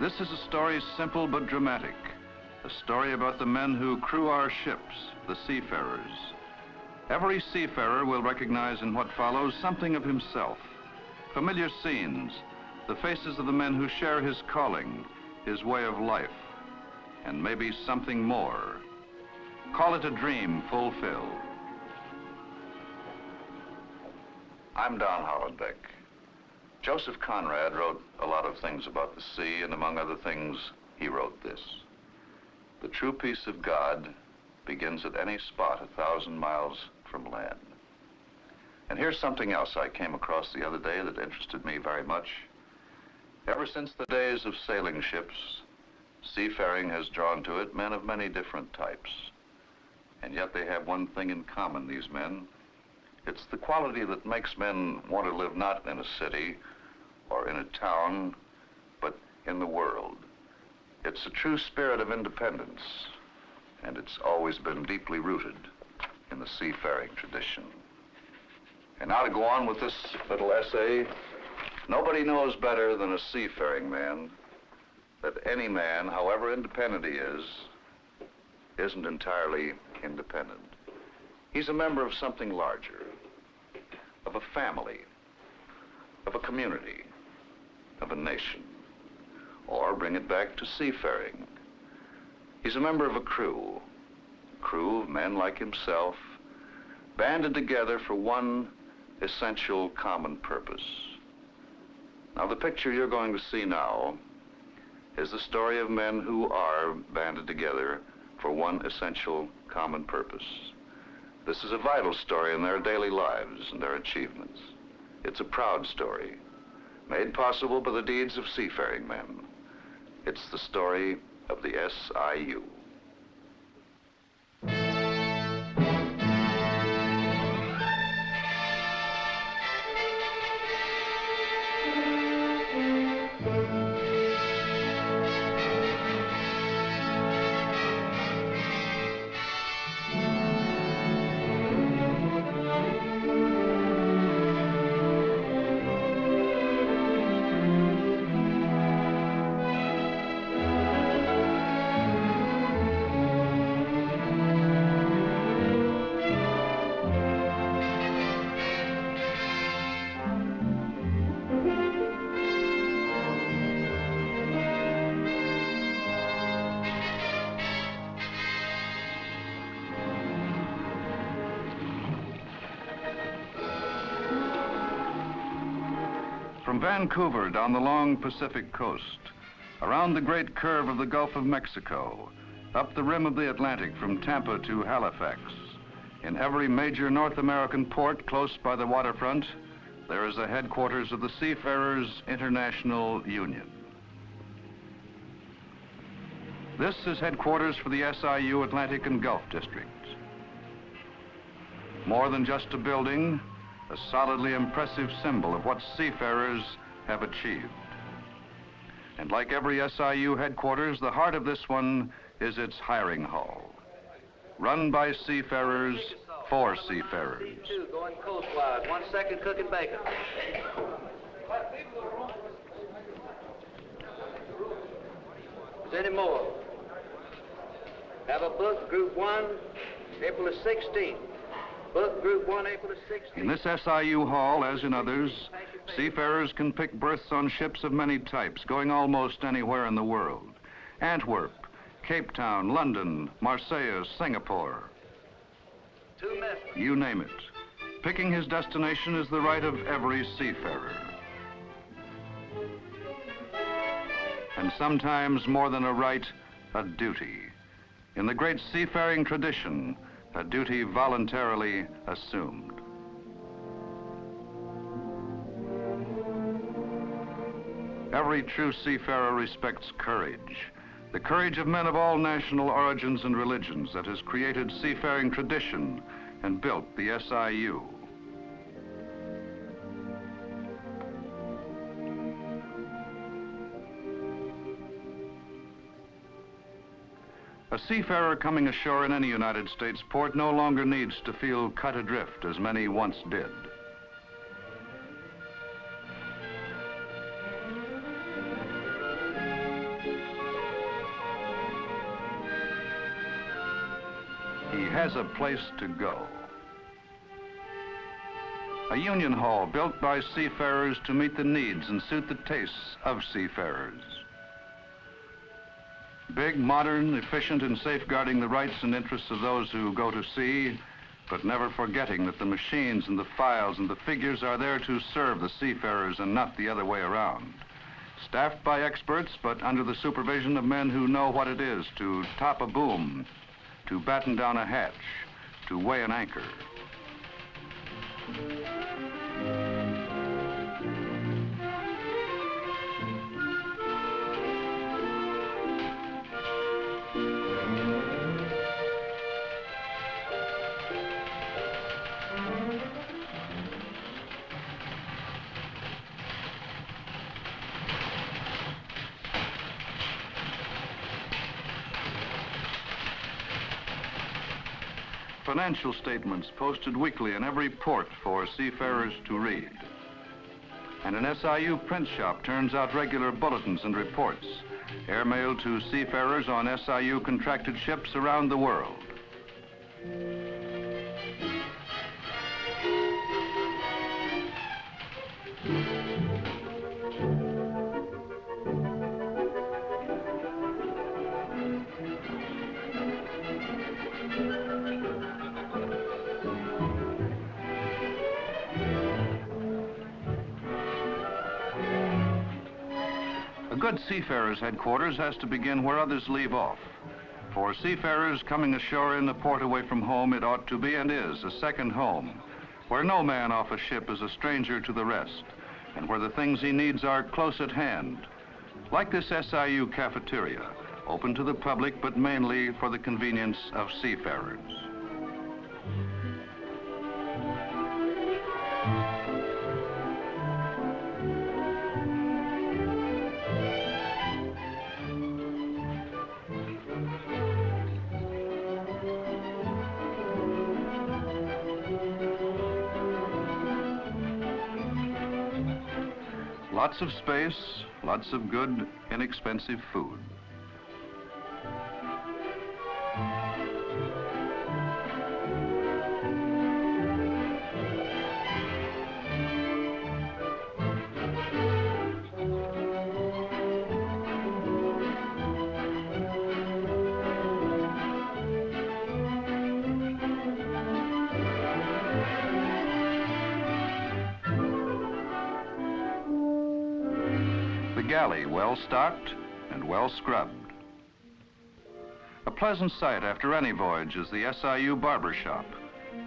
This is a story simple but dramatic. A story about the men who crew our ships, the seafarers. Every seafarer will recognize in what follows something of himself. Familiar scenes, the faces of the men who share his calling, his way of life, and maybe something more. Call it a dream fulfilled. I'm Don Hollenbeck. Joseph Conrad wrote a lot of things about the sea, and among other things, he wrote this. The true peace of God begins at any spot a thousand miles from land. And here's something else I came across the other day that interested me very much. Ever since the days of sailing ships, seafaring has drawn to it men of many different types. And yet they have one thing in common, these men. It's the quality that makes men want to live not in a city or in a town, but in the world. It's a true spirit of independence, and it's always been deeply rooted in the seafaring tradition. And now to go on with this little essay, nobody knows better than a seafaring man that any man, however independent he is, isn't entirely independent. He's a member of something larger, of a family, of a community, of a nation. Or bring it back to seafaring. He's a member of a crew, a crew of men like himself, banded together for one essential common purpose. Now, the picture you're going to see now is the story of men who are banded together for one essential common purpose. This is a vital story in their daily lives and their achievements. It's a proud story, made possible by the deeds of seafaring men. It's the story of the SIU. From Vancouver down the long Pacific coast, around the great curve of the Gulf of Mexico, up the rim of the Atlantic from Tampa to Halifax, in every major North American port close by the waterfront, there is a headquarters of the Seafarers International Union. This is headquarters for the SIU Atlantic and Gulf District. More than just a building, a solidly impressive symbol of what seafarers have achieved. And like every SIU headquarters, the heart of this one is its hiring hall. Run by seafarers, for seafarers. Going coastwise, one second cooking bacon. Any more? Have a book, group one, April the 16th. In this SIU hall, as in others, seafarers can pick berths on ships of many types, going almost anywhere in the world. Antwerp, Cape Town, London, Marseille, Singapore. You name it. Picking his destination is the right of every seafarer. And sometimes more than a right, a duty. In the great seafaring tradition, a duty voluntarily assumed. Every true seafarer respects courage. The courage of men of all national origins and religions that has created seafaring tradition and built the SIU. A seafarer coming ashore in any United States port no longer needs to feel cut adrift as many once did. He has a place to go. A union hall built by seafarers to meet the needs and suit the tastes of seafarers. Big, modern, efficient, in safeguarding the rights and interests of those who go to sea, but never forgetting that the machines and the files and the figures are there to serve the seafarers and not the other way around. Staffed by experts, but under the supervision of men who know what it is to top a boom, to batten down a hatch, to weigh an anchor. Financial statements posted weekly in every port for seafarers to read. And an SIU print shop turns out regular bulletins and reports, airmailed to seafarers on SIU contracted ships around the world. Good seafarer's headquarters has to begin where others leave off. For seafarers coming ashore in the port away from home, it ought to be and is a second home, where no man off a ship is a stranger to the rest, and where the things he needs are close at hand. Like this SIU cafeteria, open to the public, but mainly for the convenience of seafarers. Lots of space, lots of good, inexpensive food. Stocked and well scrubbed. A pleasant sight after any voyage is the SIU barber shop,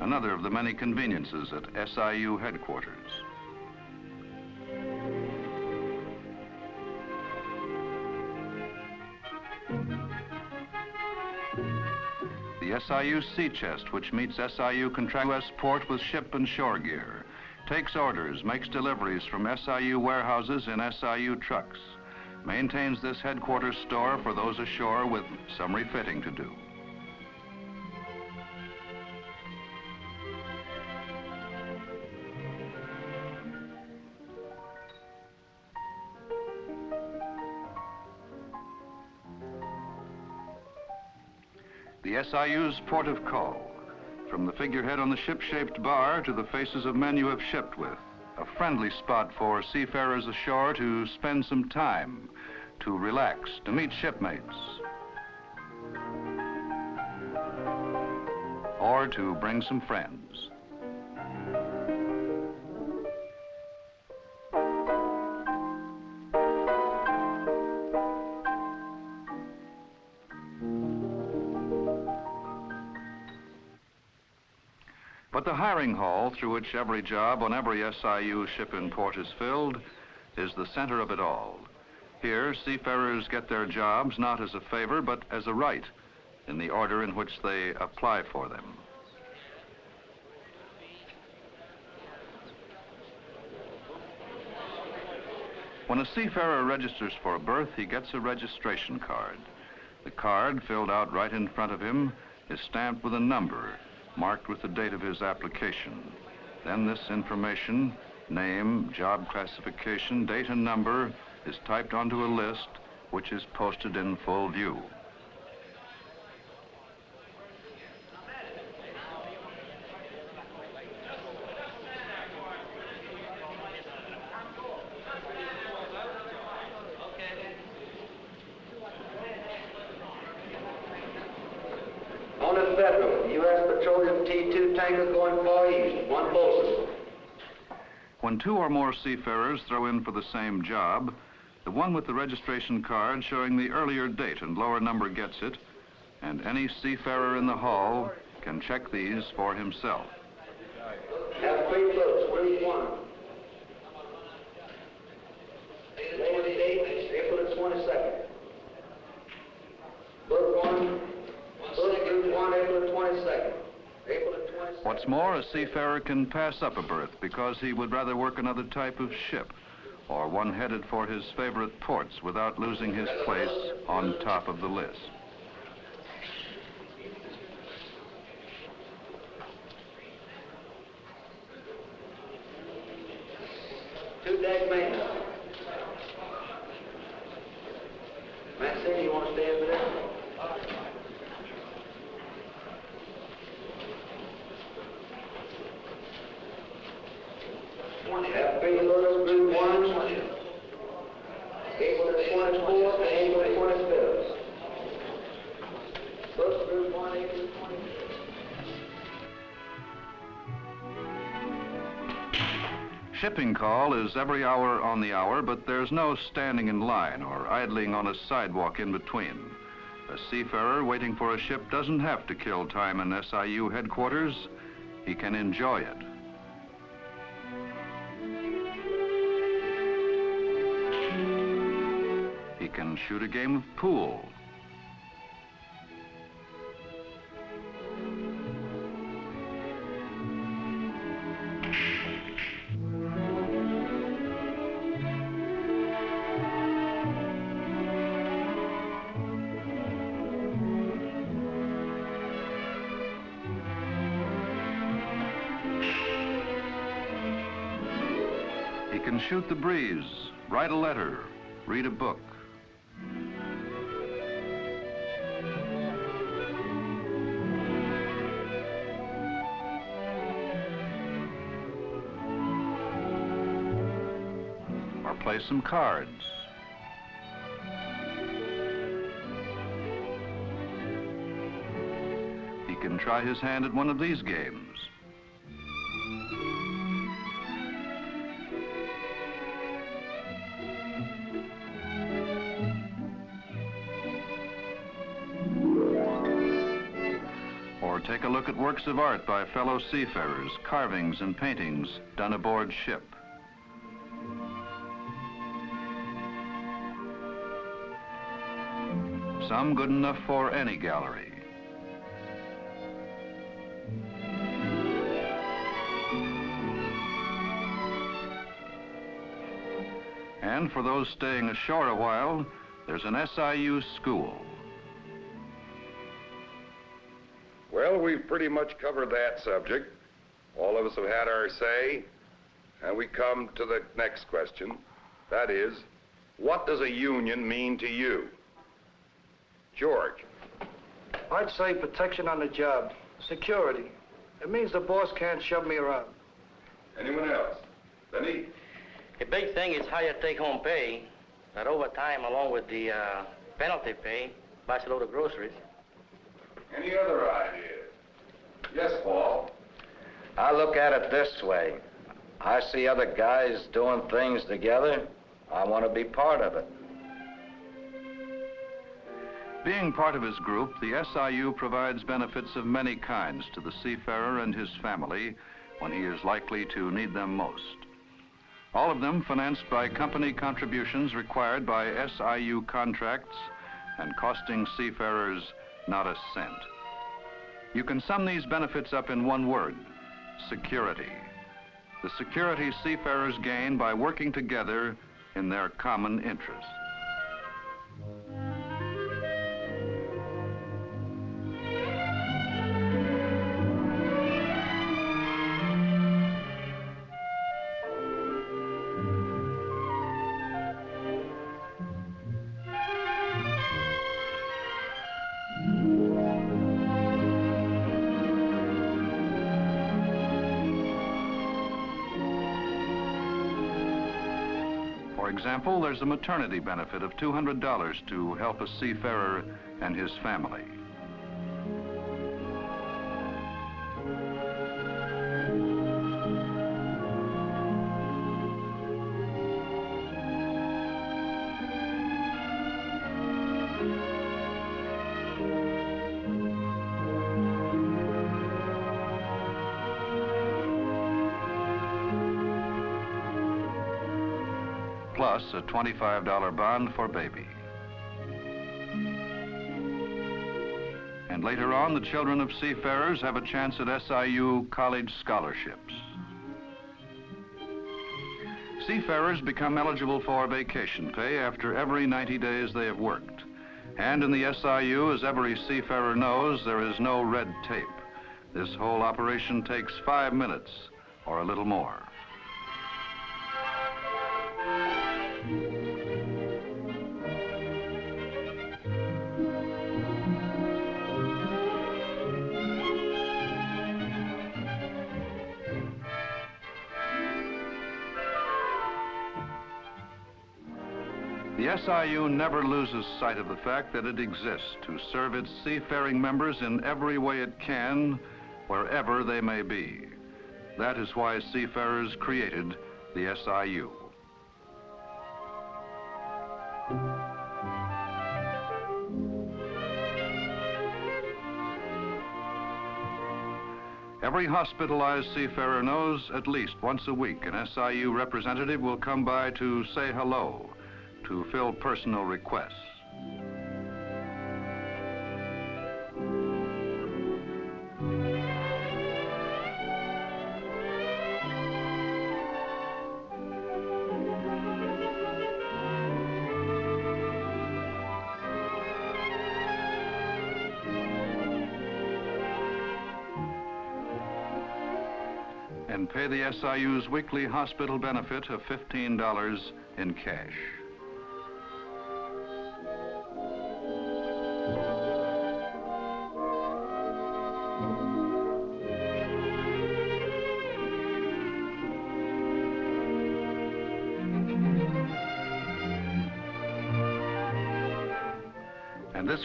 another of the many conveniences at SIU headquarters. The SIU sea chest, which meets SIU Contract port with ship and shore gear, takes orders, makes deliveries from SIU warehouses in SIU trucks, maintains this headquarters store for those ashore with some refitting to do. The SIU's port of call. From the figurehead on the ship-shaped bar to the faces of men you have shipped with. A friendly spot for seafarers ashore to spend some time, to relax, to meet shipmates. Or to bring some friends. But the hiring hall through which every job on every SIU ship in port is filled is the center of it all. Here, seafarers get their jobs not as a favor, but as a right in the order in which they apply for them. When a seafarer registers for a berth, he gets a registration card. The card, filled out right in front of him, is stamped with a number marked with the date of his application. Then this information, name, job classification, date and number, is typed onto a list which is posted in full view. two or more seafarers throw in for the same job, the one with the registration card showing the earlier date and lower number gets it, and any seafarer in the hall can check these for himself. Have three boats. where's one? Lower date, April 22nd. What's more, a seafarer can pass up a berth because he would rather work another type of ship or one headed for his favorite ports without losing his place on top of the list. Shipping call is every hour on the hour, but there's no standing in line or idling on a sidewalk in between. A seafarer waiting for a ship doesn't have to kill time in SIU headquarters. He can enjoy it. He can shoot a game of pool. Shoot the breeze, write a letter, read a book. Or play some cards. He can try his hand at one of these games. Works of art by fellow seafarers, carvings and paintings done aboard ship. Some good enough for any gallery. And for those staying ashore a while, there's an SIU school. Well, we've pretty much covered that subject. All of us have had our say. And we come to the next question. That is, what does a union mean to you? George. I'd say protection on the job, security. It means the boss can't shove me around. Anyone else? Benny? The big thing is higher take-home pay. That overtime, along with the uh, penalty pay, buys a load of groceries. Any other ideas? Yes, Paul. I look at it this way. I see other guys doing things together. I want to be part of it. Being part of his group, the SIU provides benefits of many kinds to the seafarer and his family when he is likely to need them most. All of them financed by company contributions required by SIU contracts and costing seafarers not a cent. You can sum these benefits up in one word, security. The security seafarers gain by working together in their common interests. Example, there's a maternity benefit of $200 to help a seafarer and his family. Plus a $25 bond for baby. And later on, the children of seafarers have a chance at SIU college scholarships. Seafarers become eligible for vacation pay after every 90 days they have worked. And in the SIU, as every seafarer knows, there is no red tape. This whole operation takes five minutes or a little more. SIU never loses sight of the fact that it exists to serve its seafaring members in every way it can, wherever they may be. That is why seafarers created the SIU. Every hospitalized seafarer knows at least once a week an SIU representative will come by to say hello, to fill personal requests. and pay the SIU's weekly hospital benefit of $15 in cash.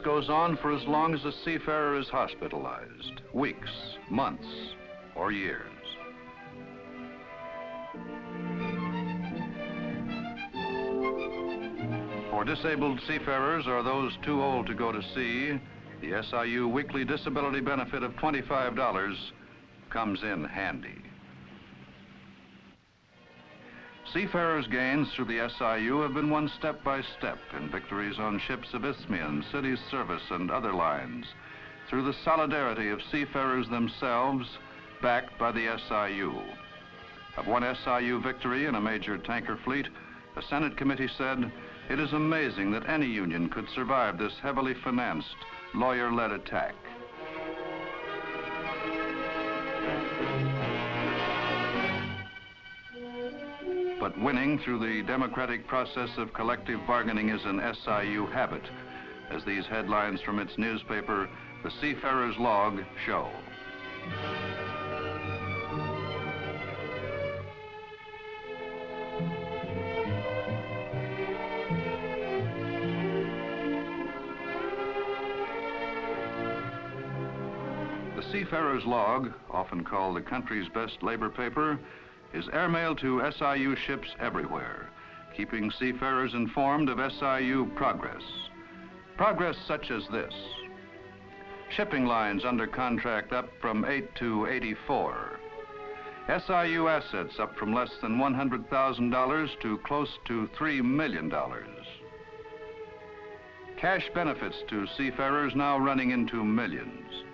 Goes on for as long as the seafarer is hospitalized, weeks, months, or years. For disabled seafarers or those too old to go to sea, the SIU weekly disability benefit of $25 comes in handy. Seafarers' gains through the SIU have been won step by step in victories on ships of Isthmian, Cities Service, and other lines through the solidarity of seafarers themselves backed by the SIU. Of one SIU victory in a major tanker fleet, a Senate committee said, it is amazing that any union could survive this heavily financed, lawyer-led attack. But winning through the democratic process of collective bargaining is an SIU habit, as these headlines from its newspaper, The Seafarer's Log, show. The Seafarer's Log, often called the country's best labor paper, is airmailed to SIU ships everywhere, keeping seafarers informed of SIU progress. Progress such as this. Shipping lines under contract up from 8 to 84. SIU assets up from less than $100,000 to close to $3 million. Cash benefits to seafarers now running into millions.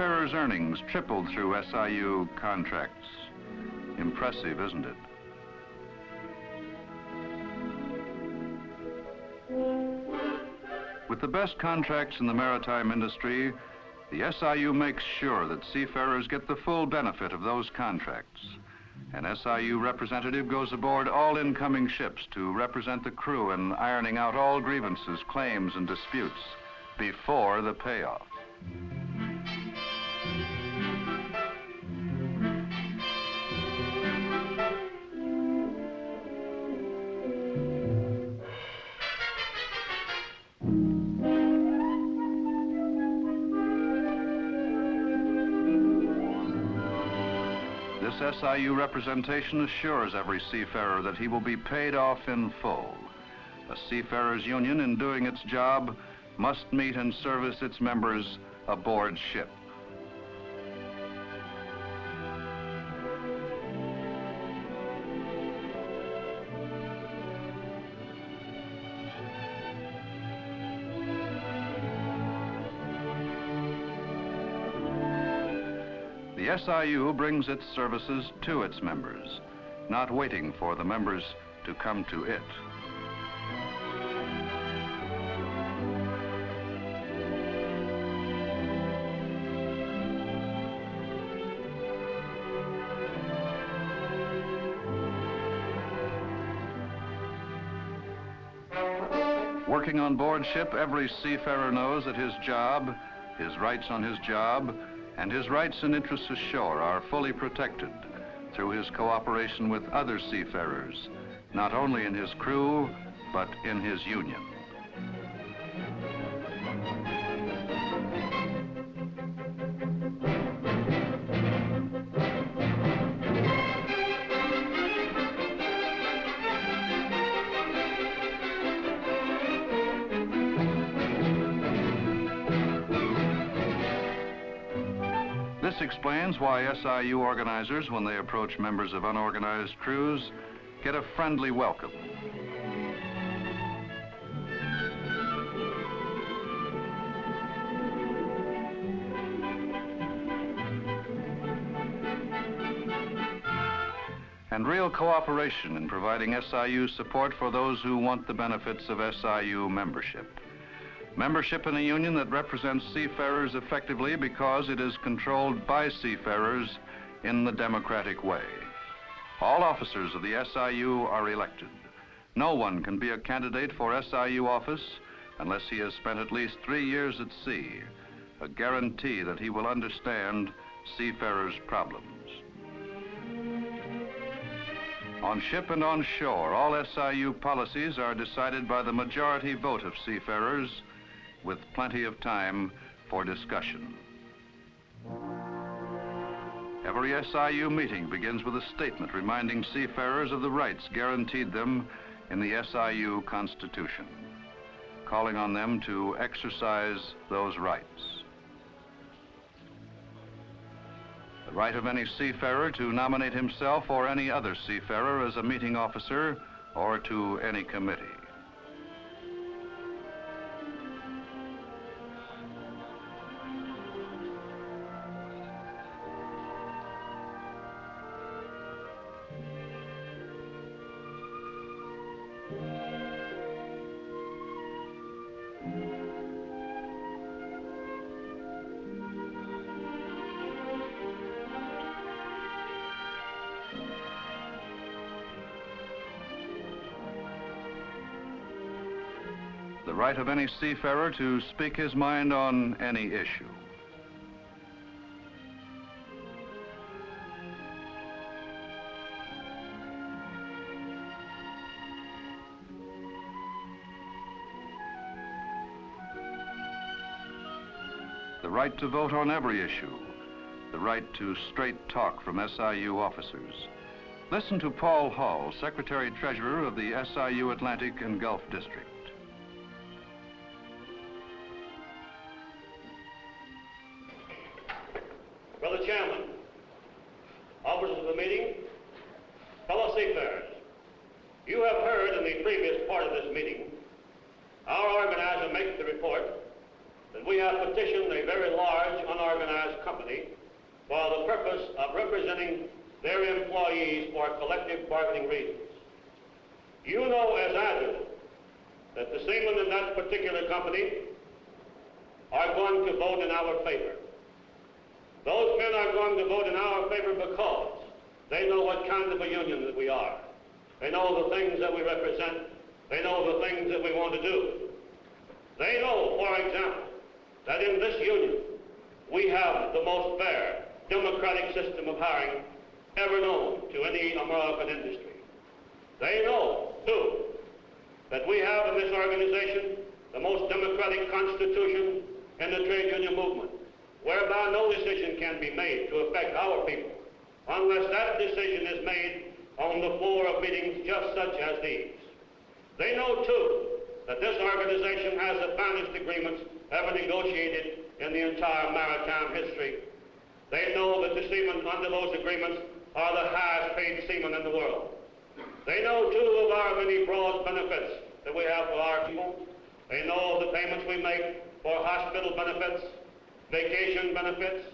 Seafarers' earnings tripled through SIU contracts. Impressive, isn't it? With the best contracts in the maritime industry, the SIU makes sure that seafarers get the full benefit of those contracts. An SIU representative goes aboard all incoming ships to represent the crew in ironing out all grievances, claims, and disputes before the payoff. SIU representation assures every seafarer that he will be paid off in full. A seafarers union in doing its job must meet and service its members aboard ship. SIU brings its services to its members, not waiting for the members to come to it. Working on board ship, every seafarer knows that his job, his rights on his job, and his rights and interests ashore are fully protected through his cooperation with other seafarers, not only in his crew, but in his union. Explains why SIU organizers, when they approach members of unorganized crews, get a friendly welcome. And real cooperation in providing SIU support for those who want the benefits of SIU membership. Membership in a union that represents seafarers effectively because it is controlled by seafarers in the democratic way. All officers of the SIU are elected. No one can be a candidate for SIU office unless he has spent at least three years at sea, a guarantee that he will understand seafarers' problems. On ship and on shore, all SIU policies are decided by the majority vote of seafarers with plenty of time for discussion. Every SIU meeting begins with a statement reminding seafarers of the rights guaranteed them in the SIU Constitution, calling on them to exercise those rights. The right of any seafarer to nominate himself or any other seafarer as a meeting officer or to any committee. Right of any seafarer to speak his mind on any issue. The right to vote on every issue. The right to straight talk from SIU officers. Listen to Paul Hall, Secretary Treasurer of the SIU Atlantic and Gulf District. Employees for collective bargaining reasons. You know as I do that the seamen in that particular company are going to vote in our favor. Those men are going to vote in our favor because they know what kind of a union that we are. They know the things that we represent. They know the things that we want to do. They know, for example, that in this union we have the most fair, democratic system of hiring ever known to any American industry. They know, too, that we have in this organization the most democratic constitution in the trade union movement whereby no decision can be made to affect our people unless that decision is made on the floor of meetings just such as these. They know, too, that this organization has advantaged agreements ever negotiated in the entire maritime history. They know that the seamen under those agreements are the highest paid seamen in the world. They know, too, of our many broad benefits that we have for our people. They know of the payments we make for hospital benefits, vacation benefits.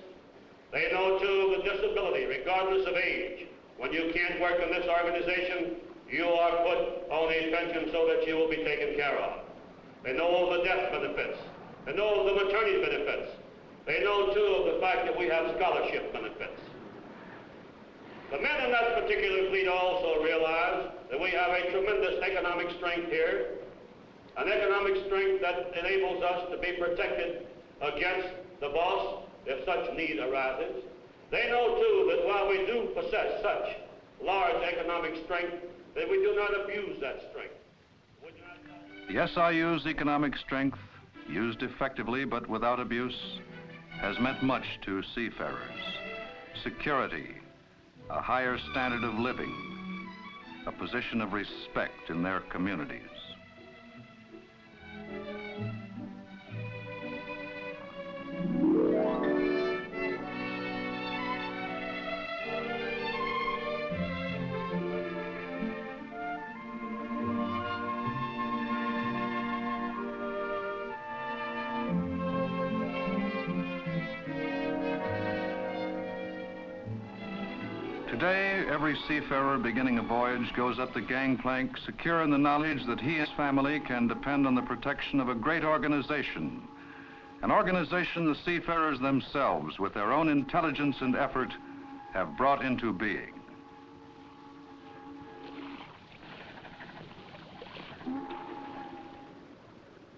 They know, too, of the disability, regardless of age. When you can't work in this organization, you are put on a pension so that you will be taken care of. They know of the death benefits. They know of the maternity benefits. They know, too, of the fact that we have scholarship benefits. The men in that particular fleet also realize that we have a tremendous economic strength here, an economic strength that enables us to be protected against the boss if such need arises. They know, too, that while we do possess such large economic strength, that we do not abuse that strength. The SIU's economic strength, used effectively but without abuse, has meant much to seafarers. Security, a higher standard of living, a position of respect in their communities. Today, every seafarer beginning a voyage goes up the gangplank secure in the knowledge that he and his family can depend on the protection of a great organization. An organization the seafarers themselves, with their own intelligence and effort, have brought into being.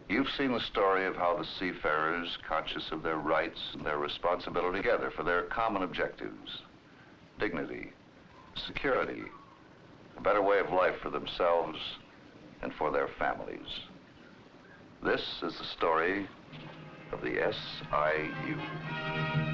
You've seen the story of how the seafarers, conscious of their rights and their responsibility together for their common objectives, dignity, security, a better way of life for themselves and for their families. This is the story of the SIU.